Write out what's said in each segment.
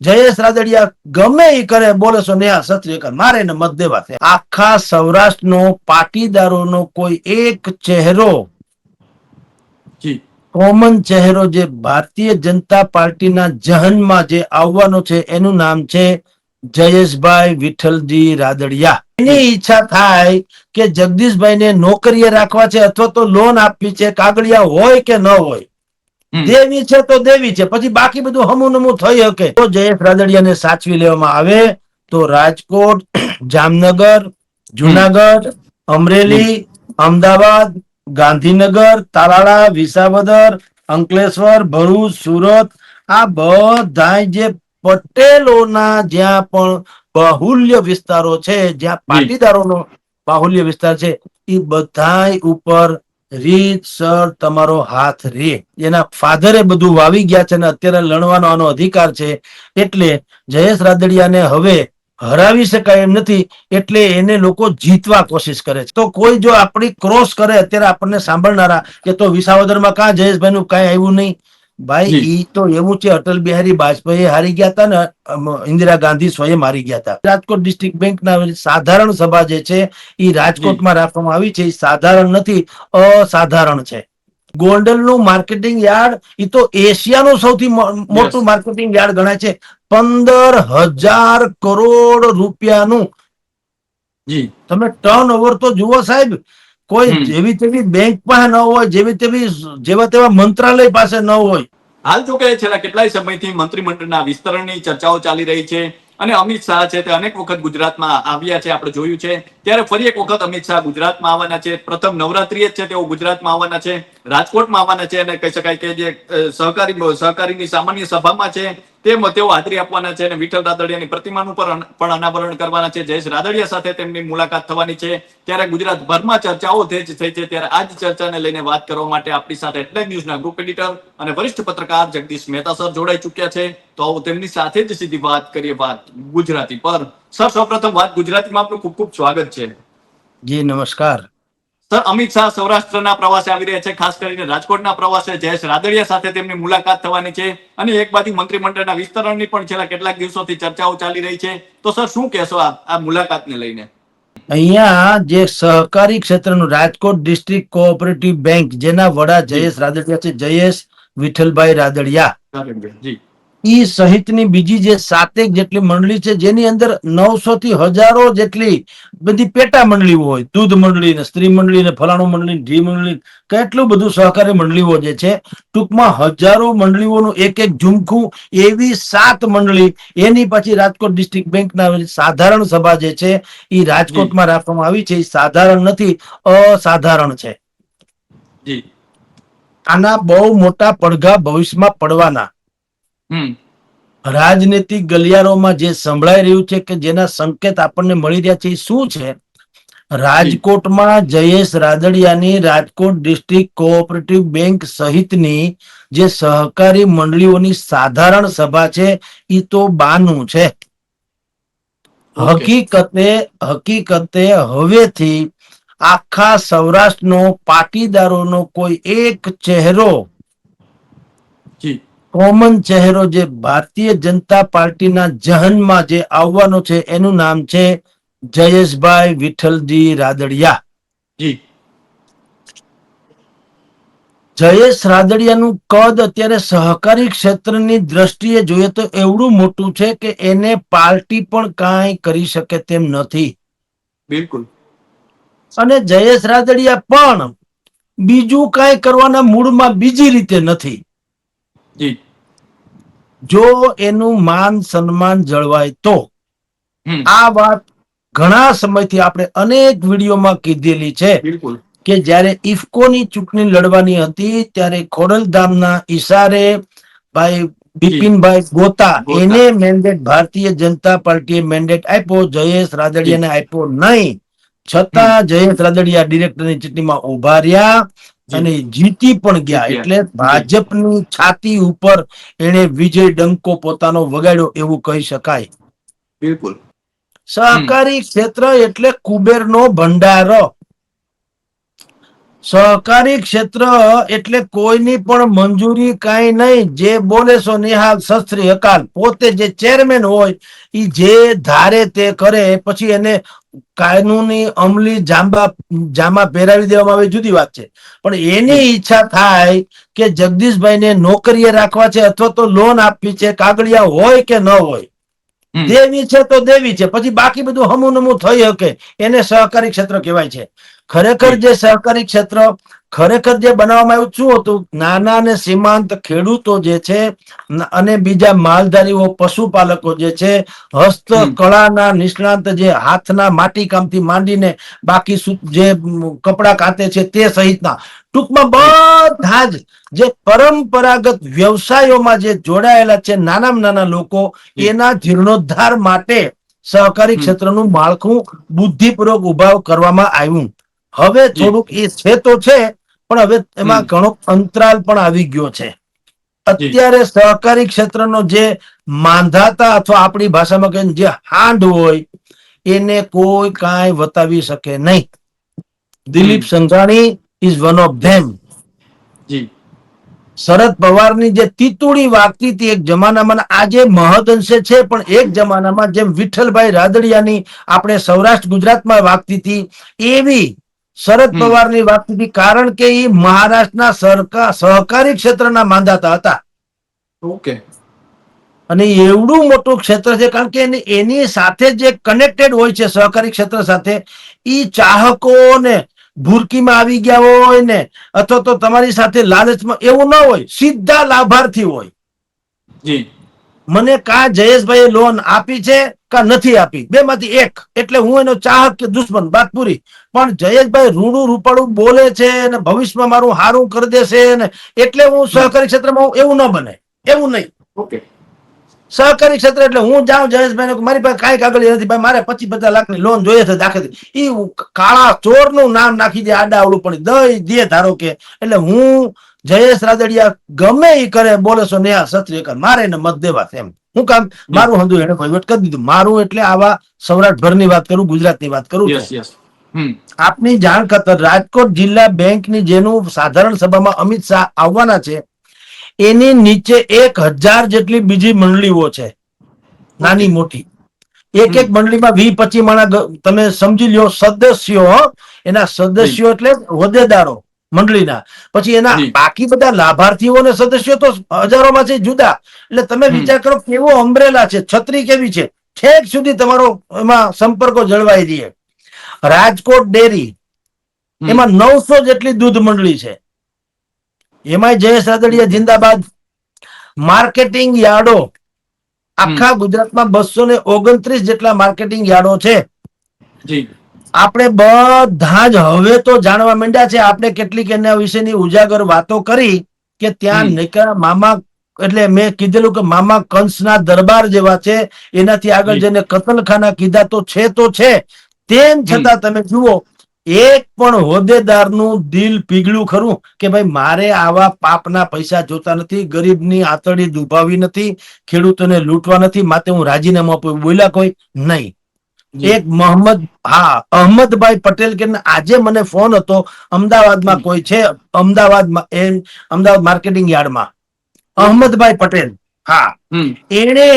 જયેશ રાદડિયા ગમે એ કરે બોલે છો નેહા આ મારે એને મત દેવા છે આખા સૌરાષ્ટ્રનો પાટીદારોનો કોઈ એક ચહેરો કોમન ચહેરો જે ભારતીય જનતા પાર્ટીના જહનમાં જે આવવાનો છે એનું નામ છે જયેશભાઈ વિઠ્ઠલજી રાદડિયા એની ઈચ્છા થાય કે જગદીશભાઈને નોકરીએ રાખવા છે અથવા તો લોન આપવી છે કાગળિયા હોય કે ન હોય. દેવી છે તો દેવી છે. પછી બાકી બધું હમું નમું થઈ શકે. તો જયેશ રાદડિયાને સાચવી લેવામાં આવે તો રાજકોટ જામનગર જુનાગઢ અમરેલી અમદાવાદ ગાંધીનગર તાલાળા વિસાવદર અંકલેશ્વર ભરૂચ સુરત આ બધા જે પટેલોના જ્યાં પણ બાહુલ્ય વિસ્તારો છે જ્યાં પાટીદારોનો બાહુલ્ય વિસ્તાર છે એ બધાય ઉપર રીતસર તમારો હાથ રે. એના ફાધરે બધું વાવી ગયા છે અને અત્યારે લણવાનો આનો અધિકાર છે. એટલે જયેશ રાદડિયાને હવે હરાવી શકાય એમ નથી, એટલે એને લોકો જીતવા કોશિશ કરે છે. તો કોઈ જો આપણી ક્રોસ કરે, અત્યારે આપણને સાંભળનારા કે તો વિસાવદરમાં કાં જયેશભાઈનું કાંઈ આવ્યું નહીં? ભાઈ ઈ તો એવું છે અટલ બિહારી વાજપેયી હારી ગયા હતા ને ઇન્દિરા ગાંધી સ્વયં હારી ગયા હતા રાજકોટ ડિસ્ટ્રિક્ટ બેંકના સાધારણ સભા જે છે એ રાજકોટમાં રાખવામાં આવી છે એ સાધારણ નથી અસાધારણ છે. ગોંડલનું માર્કેટિંગ યાર્ડ એ તો એશિયાનું સૌથી મોટું માર્કેટિંગ યાર્ડ ગણાય છે પંદર હજાર કરોડ રૂપિયાનું. જી. તમે ટર્ન ઓવર તો જુઓ સાહેબ કોઈ જેવી તેવી બેંક પાસે ન હોય જેવી તેવી જેવા તેવા મંત્રાલય પાસે ન હોય. હાલ જો કે છેલ્લા કેટલાય સમયથી મંત્રીમંડળના વિસ્તરણની ચર્ચાઓ ચાલી રહી છે અને અમિત શાહ છે તે અનેક વખત ગુજરાતમાં આવ્યા છે આપણે જોયું છે. ત્યારે ફરી એક વખત અમિત શાહ ગુજરાતમાં આવવાના છે. પ્રથમ નવરાત્રી જ છે તેઓ ગુજરાતમાં આવવાના છે. રાજકોટમાં આવવાના છે અને કહી શકાય કે જે સહકારી સહકારીની સામાન્ય સભામાં છે. તેમ તેઓ હાજરી આપવાના છે અને વિઠ્ઠલ રાદડિયાની પ્રતિમાનું પણ પણ અનાવરણ કરવાના છે. જયેશ રાદડિયા સાથે તેમની મુલાકાત થવાની છે. ત્યારે ગુજરાતભરમાં ચર્ચાઓ થઈ છે. ત્યારે આ જ ચર્ચાને લઈને વાત કરવા માટે આપણી સાથે હેડલાઇન ન્યૂઝના ગ્રુપ એડિટર અને વરિષ્ઠ પત્રકાર જગદીશ મહેતા સર જોડાઈ ચુક્યા છે. તો આવો તેમની સાથે જ સીધી વાત કરીએ વાત ગુજરાતી પર. સર, સૌપ્રથમ વાત ગુજરાતીમાં આપનું ખૂબ ખૂબ સ્વાગત છે. જી, નમસ્કાર. સર અમિત શાહ સૌરાષ્ટ્રના પ્રવાસે આવી રહ્યા છે ખાસ કરીને રાજકોટના પ્રવાસે જયેશ રાદડિયા સાથે તેમની મુલાકાત થવાની છે. અને એક બાજુ મંત્રીમંડળના વિસ્તરણની પણ છેલ્લા કેટલાક દિવસોથી ચર્ચાઓ ચાલી રહી છે. તો સર શું કહેશો આ મુલાકાતને લઈને? અહીંયા જે સહકારી ક્ષેત્રનું રાજકોટ ડિસ્ટ્રિક્ટ કોઓપરેટિવ બેંક જેના વડા જયેશ રાદડિયા છે જયેશ વિઠ્ઠલભાઈ રાદડિયા. ઈ સહિતની બીજી જે સાતેક જેટલી મંડળી છે જેની અંદર નવસો થી હજારો જેટલી બધી પેટા મંડળીઓ હોય. દૂધ મંડળી ને સ્ત્રી મંડળી ને ફલાણું મંડળી ઢી મંડળી કેટલું બધું સહકારી મંડળીઓ જે છે ટૂંકમાં હજારો મંડળીઓનું એક એક ઝુમખું એવી સાત મંડળી એની પછી રાજકોટ ડિસ્ટ્રિક્ટ બેંકના સાધારણ સભા જે છે એ રાજકોટમાં રાખવામાં આવી છે. એ સાધારણ નથી અસાધારણ છે. આના બહુ મોટા પડઘા ભવિષ્યમાં પડવાના. રાજનીતિક ગલિયારોમાં જે સંભળાઈ રહ્યું છે કે જેના સંકેત આપણને મળી રહ્યા છે એ શું છે? રાજકોટમાં જયેશ રાદડિયાની રાજકોટ ડિસ્ટ્રિક્ટ કોઓપરેટિવ બેંક સહિતની જે સહકારી મંડળીઓની સાધારણ સભા છે એ તો બાનું છે. હકીકતે હકીકતે હવેથી આખા સૌરાષ્ટ્રનો પાટીદારોનો કોઈ એક ચહેરો કોમન ચહેરો જે ભારતીય જનતા પાર્ટીના જહનમાં જે આવવાનો છે એનું નામ છે જયેશભાઈ વિઠ્ઠલજી રાદડિયા. જી. જયેશ રાદડિયાનું કદ અત્યારે સહકારી ક્ષેત્રની દ્રષ્ટિએ જોઈએ તો એવડું મોટું છે કે એને પાર્ટી પણ કાંઈ કરી શકે તેમ નથી. બિલકુલ. અને જયેશ રાદડિયા પણ બીજું કાંઈ કરવાના મૂળમાં બીજી રીતે નથી. જી. જો એનું માન સન્માન જળવાય તો આ વાત ઘણા સમયથી આપણે અનેક વિડીયોમાં કીધેલી છે કે જ્યારે ઇફકોની ચૂંટણી લડવાની હતી ત્યારે ખોડલધામના ઈશારે ભાઈ બિપિનભાઈ ગોતા. એને મેન્ડેટ ભારતીય જનતા પાર્ટીએ મેન્ડેટ આપ્યો જયેશ રાદડિયાને આપ્યો નહીં. છતાં જયેશ રાદડિયા ડિરેક્ટરની ચૂંટણીમાં ઊભા રહ્યા. અને જીતી પણ ગયા. એટલે ભાજપની છાતી ઉપર એને વિજય ડંકો પોતાનો વગાડ્યો એવું કહી શકાય. બિલકુલ. સહકારી ક્ષેત્ર એટલે કુબેરનો ભંડાર. સહકારી ક્ષેત્ર એટલે કોઈની પણ મંજૂરી કાંઈ નહીં. જે બોલે સો નિહાલ શસ્ત્રી અકાલ. પોતે જે ચેરમેન હોય એ જે ધારે તે કરે પછી એને કાનૂની અમલી જાંબા જામા પહેરાવી દેવામાં આવે જુદી વાત છે. પણ એની ઈચ્છા થાય કે જગદીશભાઈને નોકરીએ રાખવા છે અથવા તો લોન આપવી છે કાગળિયા હોય કે ન હોય. દેવી છે તો દેવી છે. પછી બાકી બધું હમું નમું થઈ શકે. એને સહકારી ક્ષેત્ર કહેવાય છે. ખરેખર જે. સહકારી ક્ષેત્ર ખરેખર જે બનાવવામાં આવ્યું શું હતું? નાના અને સીમાંત ખેડૂતો જે છે અને બીજા માલધારીઓ પશુપાલકો જે છે હસ્તકળાના નિષ્ણાંત જે હાથના માટી કામથી માંડીને બાકી જે કપડા કાતે છે તે સહિતના ટૂંકમાં બધા જ જે પરંપરાગત વ્યવસાયોમાં જે જોડાયેલા છે નાનામાં નાના લોકો એના જીર્ણોદ્ધાર માટે સહકારી ક્ષેત્રનું માળખું બુદ્ધિપૂર્વક ઊભા કરવામાં આવ્યું. હવે. થોડુંક એ છે તો છે પણ હવે એમાં ઘણો અંતરાલ પણ આવી ગયો છે. અત્યારે સહકારી ક્ષેત્રનો જે માંધાતા અથવા આપણી ભાષામાં જે હાંડ હોય એને કોઈ કાંઈ વતાવી શકે નહીં. Dilip. Sanghani is one of them Sharad પવારની જે તીતુડી વાગતી હતી એક જમાનામાં આજે મહદ અંશે છે પણ એક જમાનામાં જેમ વિઠ્ઠલભાઈ રાદડિયાની આપણે સૌરાષ્ટ્ર ગુજરાતમાં વાગતી હતી એવી શરદ. પવારની વાત હતી કારણ કે એ મહારાષ્ટ્રના સરકાર સહકારી ક્ષેત્રના માંદાતા હતા. ઓકે. અને એવડું મોટું ક્ષેત્ર છે કારણ કે એની એની સાથે જે કનેક્ટેડ હોય છે સહકારી ક્ષેત્ર સાથે એ ચાહકોને ભૂરકીમાં આવી ગયા હોય ને અથવા તો તમારી સાથે લાલચમાં એવું ન હોય સીધા લાભાર્થી હોય. જી. મને કા જયેશભાઈ લોન આપી છે કા નથી આપી? બે માંથી એક. એટલે હું એનો ચાહક કે દુશ્મન, વાત પૂરી. પણ જયેશભાઈ રૂડું રૂપાળું બોલે છે અને ભવિષ્યમાં મારું હારું કરી દેશે ને એટલે હું સહકારી ક્ષેત્રમાં એવું ન બને. એવું નહીં. ઓકે સહકારી ક્ષેત્ર એટલે હું જાઉં જયેશભાઈ મારી પાસે કાંઈ કાગળ નથી ભાઈ મારે પચીસ પચાસ લાખની લોન જોઈએ છે દાખલ. એ કાળા ચોરનું નામ નાખી દે આડા આવડું પણ દઈ દે ધારો કે. એટલે હું જયેશ રાદડિયા ગમે એ કરે બોલે છો નેહા સત્રી કર મારે એને મત દેવા છે એમ. હું કામ મારું હંધું એને વહીવટ કરી દીધું. મારું એટલે આવા સૌરાષ્ટ્ર ભરની વાત કરું ગુજરાતની વાત કરું આપની જાણ ખાતર રાજકોટ જિલ્લા બેંકની જેનું સાધારણ સભામાં અમિત શાહ આવવાના છે એની નીચે એક હજાર જેટલી બીજી મંડળીઓ છે. નાની મોટી. એક એક મંડળીમાં વી પચી માણા તમે સમજી લ્યો સદસ્યો. એના સદસ્યો એટલે હોદ્દેદારો મંડળીના. પછી એના બાકી બધા લાભાર્થીઓ અને સદસ્યો તો હજારોમાં છે જુદા. એટલે તમે વિચાર કરો કેવો અમ્બ્રેલા છે છત્રી કેવી છે? છેક સુધી તમારો એમાં સંપર્કો જળવાઈ રહે રાજકોટ ડેરી. એમાં નવસો જેટલી દૂધ મંડળી છે. એમાંય જયેશ રાદડિયા જિંદાબાદ. માર્કેટિંગ યાર્ડો. આખા ગુજરાતમાં બસો ને ઓગણત્રીસ જેટલા માર્કેટિંગ યાર્ડો છે. આપણે બધા જ હવે તો જાણવા માંડ્યા છે આપણે કેટલીક એના વિશેની ઉજાગર વાતો કરી કે ત્યાં. નીકળ્યા મામા એટલે મેં કીધેલું કે મામા કંસના દરબાર જેવા છે એનાથી આગળ જઈને કતલખાના કીધા તો છે તો છે. તેમ છતાં તમે જુઓ એક પણ હોદ્દેદારનું દિલ પીગળ્યું ખરું કે ભાઈ મારે આવા પાપના પૈસા જોતા નથી ગરીબની આતળી દુભાવી નથી ખેડૂતોને લૂંટવા નથી માટે હું રાજીનામું આપું બોલ્યા કોઈ? નહીં. એક મોહમ્મદ હા અહમદભાઈ પટેલ કે આજે મને ફોન હતો અમદાવાદમાં કોઈ છે? અમદાવાદમાં એ અમદાવાદ માર્કેટિંગ યાર્ડમાં. અહમદભાઈ પટેલ હા. એણે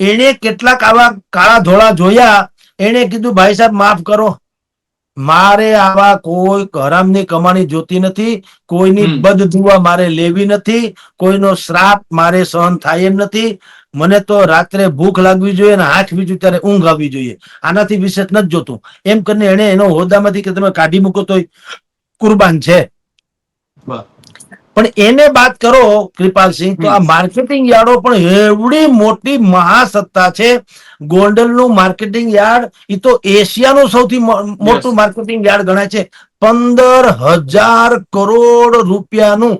એણે કેટલાક આવા કાળા ધોળા જોયા એણે કીધું ભાઈ સાહેબ માફ કરો મારે આવા કોઈ હરામની કમાણી જોતી નથી કોઈની. બદદુઆ મારે લેવી નથી કોઈનો શ્રાપ મારે સહન થાય એમ નથી મને તો રાત્રે ભૂખ લાગવી જોઈએ અને હાથ બીજું ત્યારે ઊંઘ આવવી જોઈએ આનાથી વિશેષ નથી જોતું એમ કરીને એને એનો હોદ્દામાંથી કે તમે કાઢી મૂકો તો કુરબાન છે. પણ એને વાત કરો કૃપાલસિંહ તો આ માર્કેટિંગ યાર્ડો પણ એવડી મોટી મહાસત્તા છે. ગોંડલનું માર્કેટિંગ યાર્ડ એ તો એશિયાનું સૌથી મોટું માર્કેટિંગ યાર્ડ ગણાય છે. પંદર હજાર કરોડ રૂપિયાનું.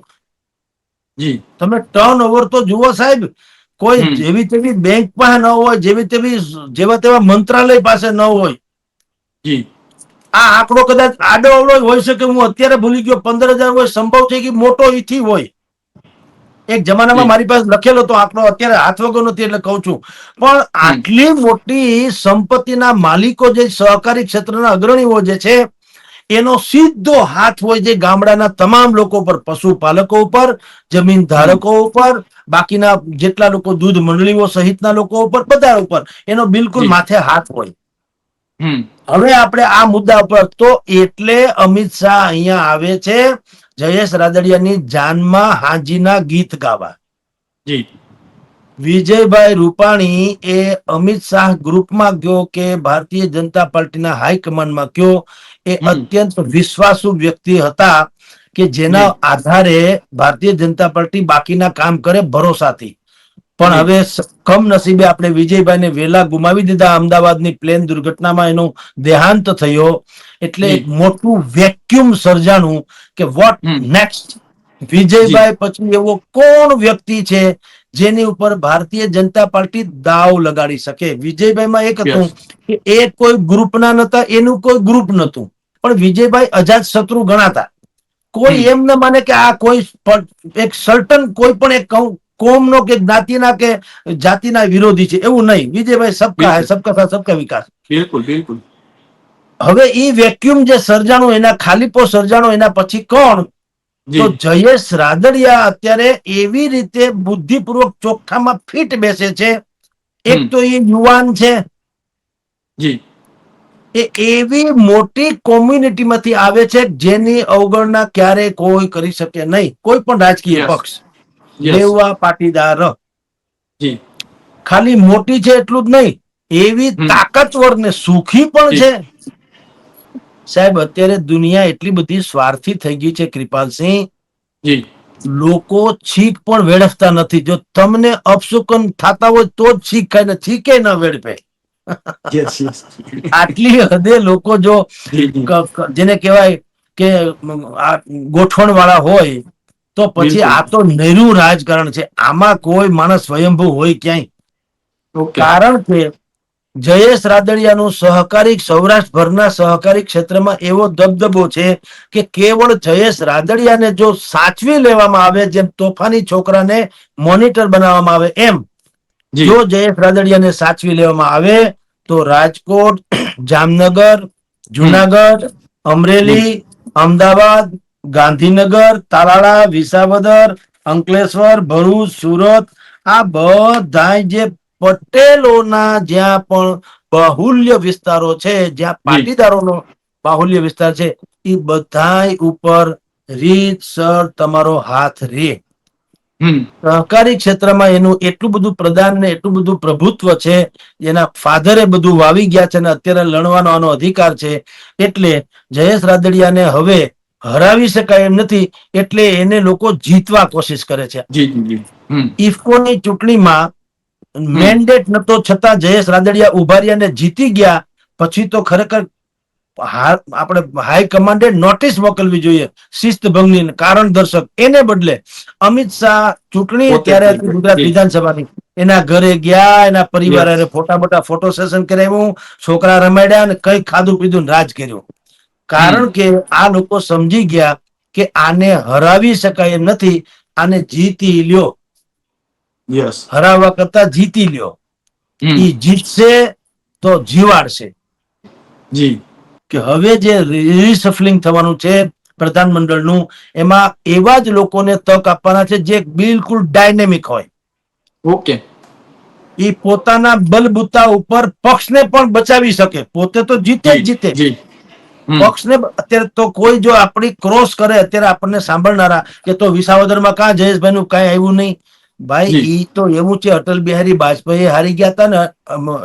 જી. તમે ટર્ન ઓવર તો જુઓ સાહેબ કોઈ જેવી તેવી બેંક પાસે ન હોય જેવી તેવી જેવા તેવા મંત્રાલય પાસે ન હોય. જી. આ આંકડો કદાચ આડો અવડો હોય શકે હું અત્યારે ભૂલી ગયો પંદર હજાર હોય સંભવ છે કે મોટો ઈથી હોય. એક જમાનામાં મારી પાસે લખેલો હતો આંકડો અત્યારે હાથ વગર નથી એટલે કહું છું. પણ આટલી મોટી સંપત્તિના માલિકો જે સહકારી ક્ષેત્રના અગ્રણીઓ જે છે એનો સીધો હાથ હોય છે ગામડાના તમામ લોકો પર પશુપાલકો ઉપર જમીન ધારકો ઉપર બાકીના જેટલા લોકો દૂધ મંડળીઓ સહિતના લોકો ઉપર બધા ઉપર એનો બિલકુલ માથે હાથ હોય. હવે આપણે આ મુદ્દા પર તો એટલે અમિત શાહ અહીંયા આવે છે જયેશ રાદડિયાની જાનમાં હાજીના ગીત ગાવા. જી. વિજયભાઈ રૂપાણી એ અમિત શાહ ગ્રુપમાં ગયો કે ભારતીય જનતા પાર્ટીના હાઈકમાન્ડમાં ગયો એ અત્યંત વિશ્વાસુ વ્યક્તિ હતા કે જેના આધારે ભારતીય જનતા પાર્ટી બાકીના કામ કરે ભરોસાથી. પણ હવે કમનસીબે આપણે વિજયભાઈને વેલા ગુમાવી દીધા અમદાવાદની પ્લેન દુર્ઘટનામાં એનું દેહાંત થયો. એટલે એક મોટું વેક્યુમ સર્જાણું કે વોટ નેક્સ્ટ વિજયભાઈ પછી એવો કોણ વ્યક્તિ છે જેની ઉપર ભારતીય જનતા પાર્ટી દાવ લગાડી શકે? વિજયભાઈમાં એક હતું કે એ કોઈ ગ્રુપના નતા એનું કોઈ ગ્રુપ નતું. પણ વિજયભાઈ અજાત શત્રુ ગણાતા. કોઈ એમ ન માને કે આ કોઈ એક સર્ટન કોઈ પણ એક કોમનો કે જ્ઞાતિના કે જાતિના વિરોધી છે એવું નહીં. વિજયભાઈ સબકા હે સબકા સાથ સબકા વિકાસ. બિલકુલ બિલકુલ. હવે એ વેક્યુમ જે સર્જાણો એના ખાલીપો સર્જાણો એના પછી કોણ? તો જયેશ રાદડિયા અત્યારે એવી રીતે બુદ્ધિપૂર્વક ચોખ્ખામાં ફિટ બેસે છે. એક તો એ યુવાન છે. જી. એ એવી મોટી કોમ્યુનિટીમાંથી આવે છે જેની અવગણના ક્યારે કોઈ કરી શકે નહીં. કોઈ પણ રાજકીય પક્ષ. લેવા પાટીદાર. ખાલી મોટી છે એટલું જ નહીં એવી તાકતવર ને સુખી પણ છે. સાહેબ અત્યારે દુનિયા એટલી બધી સ્વાર્થી થઈ ગઈ છે કૃપાલસિંહ. લોકો છીક પણ વેડફતા નથી. જો તમને અપશુકન થતા હોય તો જ છીક ખાય ને છીકે ન વેડફે. આટલી હદે લોકો જો જેને કહેવાય કે ગોઠવણ વાળા હોય તો પછી આ તો નૈરું રાજકારણ છે. આમાં કોઈ માણસ સ્વયંભૂ હોય ક્યાંય. કારણ કે જયેશ રાદડિયાનું સહકારી સૌરાષ્ટ્રભરના સહકારી ક્ષેત્રમાં એવો દબદબો છે કે કેવળ જયેશ રાદડિયાને જો સાચવી લેવામાં આવે જેમ તોફાની છોકરાને મોનિટર બનાવવામાં આવે એમ જો. જયેશ રાદડિયાને સાચવી લેવામાં આવે તો રાજકોટ જામનગર જુનાગઢ અમરેલી અમદાવાદ ગાંધીનગર તાલાળા વિસાવદર અંકલેશ્વર ભરૂચ સુરત આ બધા જે પટેલોના જ્યાં પણ બાહુલ્ય વિસ્તારો છે જ્યાં પાટીદારોનો બાહુલ્ય વિસ્તાર છે એ બધા ઉપર રીતસર તમારો હાથ રે. સહકારી ક્ષેત્રમાં એનું એટલું બધું પ્રદાન ને એટલું બધું પ્રભુત્વ છે એના ફાધરે બધું વાવી ગયા છે અને અત્યારે લણવાનો આનો અધિકાર છે એટલે જયેશ રાદડિયાને હવે હરાવી શકાય એમ નથી એટલે એને લોકો જીતવા કોશિશ કરે છે. ઇફકોની ચૂંટણીમાં મેન્ડેટ નતો છતાં જયેશ રાદડિયા ઉભારિયાને જીતી ગયા. પછી તો ખરેખર આપણે હાઈ કમાન્ડે નોટિસ મોકલવી જોઈએ શિસ્ત ભંગની કારણ દર્શક. એને બદલે અમિત શાહ ચૂંટણી ત્યારે ગુજરાત વિધાનસભાની. એના ઘરે ગયા એના પરિવારે ફોટા મોટા ફોટો સેશન કરાવ્યું છોકરા રમાડ્યા અને કઈ ખાધું પીધું રાજ કર્યું. કારણ કે આ લોકો સમજી ગયા કે આને હરાવી શકાય એમ નથી આને જીતી લ્યો. યસ હરાવવા કરતા જીતી લ્યો. એ જીતશે તો જીવાડશે. જી. કે હવે જે રિસફલિંગ થવાનું છે પ્રધાનમંડળનું એમાં એવા જ લોકોને તક આપવાના છે જે બિલકુલ ડાયનેમિક હોય. ઓકે. એ પોતાના બલબુતા ઉપર પક્ષને પણ બચાવી શકે. પોતે તો જીતે જ જીતે. પક્ષને અત્યારે તો કોઈ જો આપણી ક્રોસ કરે અત્યારે આપણને સાંભળનારા કે તો વિસાવદરમાં કાં જયેશભાઈ નું કાંઈ આવ્યું નહીં? ભાઈ. ઈ તો એવું છે અટલ બિહારી વાજપેયી હારી ગયા હતા ને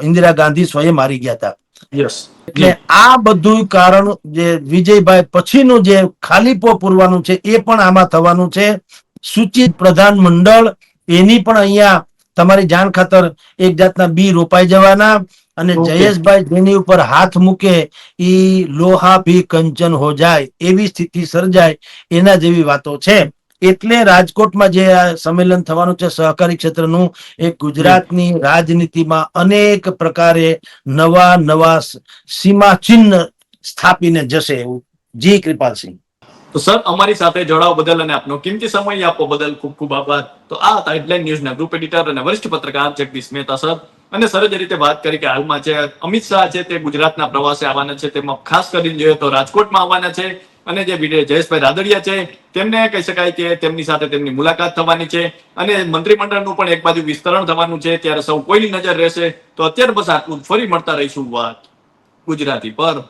ઇન્દિરા ગાંધી સ્વયં હારી ગયા હતા યસ. એટલે આ બધું કારણ જે વિજયભાઈ પછીનું જે ખાલીપો પૂરવાનું છે એ પણ આમાં થવાનું છે. સૂચિત પ્રધાન મંડળ એની પણ અહીંયા તમારી જાણ ખાતર એક જાતના બી રોપાઈ જવાના અને જયેશભાઈ જેની ઉપર હાથ મૂકે ઈ લોહા ભી કંચન હો જાય એવી સ્થિતિ સર્જાય એના જેવી વાતો છે. એટલે રાજકોટમાં જે આ સંમેલન થવાનું છે સહકારી ક્ષેત્રનું એ ગુજરાતની રાજનીતિમાં અનેક પ્રકારે નવા નવા સીમાચિહ્ન સીમા ચિહ્ન સ્થાપીને જશે એવું. જી કૃપાલસિંહ. તો સર, અમારી સાથે જોડાવા બદલ અને આપનો કિંમતી સમય આપવા બદલ ખૂબ ખૂબ આભાર. તો આ હતા હેડલાઇન ન્યૂઝના ગ્રુપ એડિટર અને વરિષ્ઠ પત્રકાર જગદીશ મહેતા સર. અને સરસ રીતે વાત કરી કે હાલમાં છે અમિત શાહ છે તે ગુજરાતના પ્રવાસે આવવાના છે, તેમાં ખાસ કરીને જોઈએ તો રાજકોટમાં આવવાના છે. અને જે જયેશભાઈ રાદડિયા છે, તેમને કહી શકાય કે તેમની સાથે તેમની મુલાકાત થવાની છે. અને મંત્રીમંડળનું પણ એક બાજુ વિસ્તરણ થવાનું છે, ત્યારે સૌ કોઈની નજર રહેશે. તો અત્યારે બસ આટલું ફરી મળતા રહીશું વાત ગુજરાતી પર.